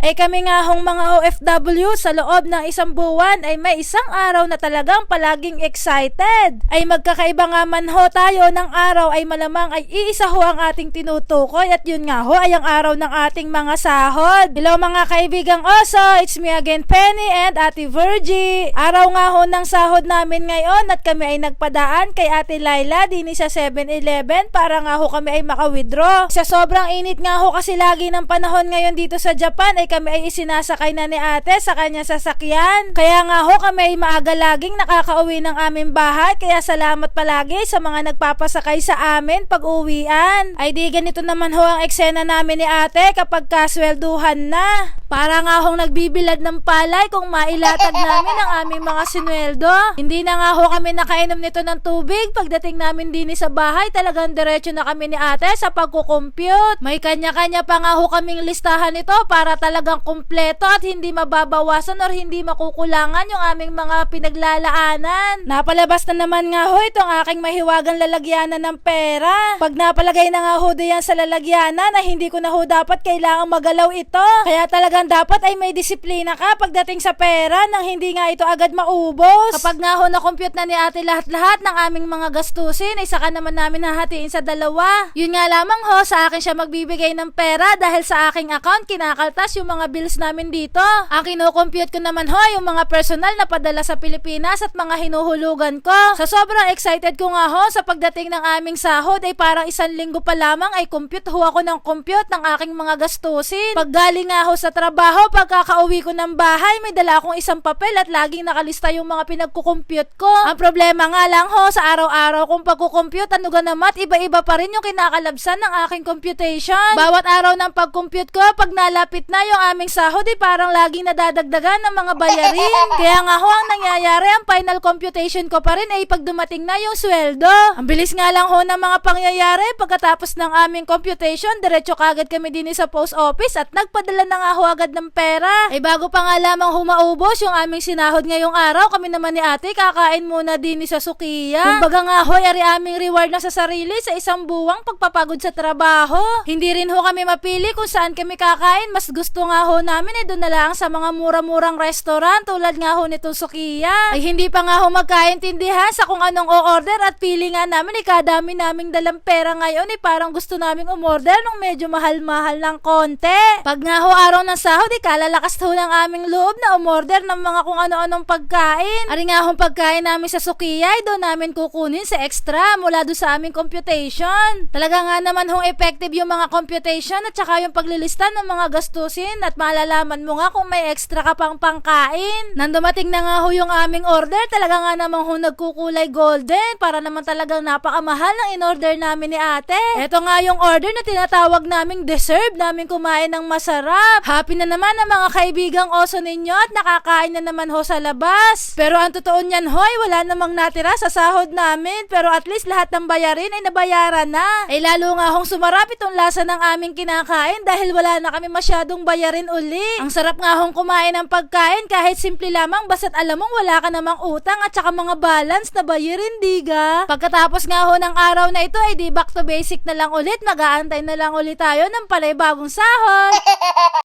Ay kami nga hong mga OFW sa loob ng isang buwan ay may isang araw na talagang palaging excited. Ay magkakaiba nga man ho tayo ng araw ay malamang ay iisa ho ang ating tinutukoy at yun nga ho ay ang araw ng ating mga sahod. Hello mga kaibigang oso, it's me again Penny and Ate Virgie. Araw nga ho ng sahod namin ngayon at kami ay nagpadaan kay Ate Laila din sa 7-Eleven para nga ho kami ay maka-withdraw. Sa sobrang init nga ho kasi lagi ng panahon ngayon dito sa Japan ay kami ay isinasakay na ni ate sa kanya sasakyan. Kaya nga ho kami ay maaga laging nakakauwi ng aming bahay kaya salamat palagi sa mga nagpapasakay sa amin pag uwian. Ay di ganito naman ho ang eksena namin ni ate kapag kaswelduhan na. Para nga hong nagbibilad ng palay kung mailatag namin ang aming mga sinweldo. Hindi na nga ho kami nakainom nito ng tubig. Pagdating namin din sa bahay, talagang diretso na kami ni ate sa pagkukompute. May kanya-kanya pa nga ho kaming listahan nito para talagang kumpleto at hindi mababawasan or hindi makukulangan yung aming mga pinaglalaanan. Napalabas na naman nga ho itong aking mahiwagang lalagyanan ng pera. Pag napalagay na nga ho diyan sa lalagyanan na hindi ko na ho dapat kailangang magalaw ito. Kaya talagang dapat ay may disiplina ka pagdating sa pera nang hindi nga ito agad maubos. Kapag nga ho na-compute na ni ate lahat-lahat ng aming mga gastusin ay saka naman namin hahatiin sa dalawa. Yun nga lamang ho sa akin siya magbibigay ng pera dahil sa aking account kinakaltas yung mga bills namin dito. Ang kinukompute ko naman ho yung mga personal na padala sa Pilipinas at mga hinuhulugan ko. Sa sobrang excited ko nga ho sa pagdating ng aming sahod ay parang isang linggo pa lamang ay compute ho ako ng compute ng aking mga gastusin. Pag galing nga ho sa trabaho, pagkakauwi ko ng bahay, may dala akong isang papel at laging nakalista yung mga pinagkukompute ko. Ang problema nga lang ho sa araw-araw kong pagkukompute, ano ganamat, iba-iba pa rin yung kinakalabsan ng aking computation. Bawat araw ng pagkompute ko, pag nalapit na yung aming sahod, ay parang laging nadadagdagan ng mga bayarin. Kaya nga ho, ang nangyayari, ang final computation ko pa rin ay pag dumating na yung sweldo. Ang bilis nga lang ho ng mga pangyayari, pagkatapos ng aming computation, diretso kagad kami din sa post office at nagpadala na nga ho agad ng pera. Ay bago pa nga lamang humaubos yung aming sinahod ngayong araw, kami naman ni ate kakain muna din sa Sukiya. Kumbaga nga ho, ari aming reward na sa sarili sa isang buwang pagpapagod sa trabaho. Hindi rin ho kami mapili kung saan kami kakain. Mas gusto nga ho namin ay doon na lang sa mga mura-murang restaurant tulad nga ho nitong Sukiya. Ay hindi pa nga ho magkaintindihan sa kung anong o-order at pili nga namin ay kadami naming dalang pera ngayon ay parang gusto naming umorder nung medyo mahal-mahal ng konti. Pag nga ho araw ng sahod, ay kalalakas ho ng aming loob na umorder ng mga kung ano-anong pagkain. Ari nga hong pagkain namin sa Sukiya ay doon namin kukunin sa extra mula doon sa aming computation. Talaga nga naman hong effective yung mga computation at saka yung paglilista ng mga gastusin at malalaman mo nga kung may extra ka pang pangkain. Nang dumating na nga ho yung aming order, talaga nga namang ho nagkukulay golden para naman talagang napakamahal ng in-order namin ni ate. Ito nga yung order na tinatawag naming deserve namin kumain ng masarap. Happy na naman ang mga kaibigang oso ninyo at nakakain na naman ho sa labas. Pero ang totoo niyan hoy, wala namang natira sa sahod namin pero at least lahat ng bayarin ay nabayaran na. Ay lalo nga hong sumarap itong lasa ng aming kinakain dahil wala na kami masyadong bayarin uli. Ang sarap nga hong kumain ng pagkain kahit simple lamang basta't alam mong wala ka namang utang at saka mga balance na bayarin diga. Pagkatapos nga ho ng araw na ito ay di back to basic na lang ulit mag-aantay na lang ulit tayo ng palay bagong sahod.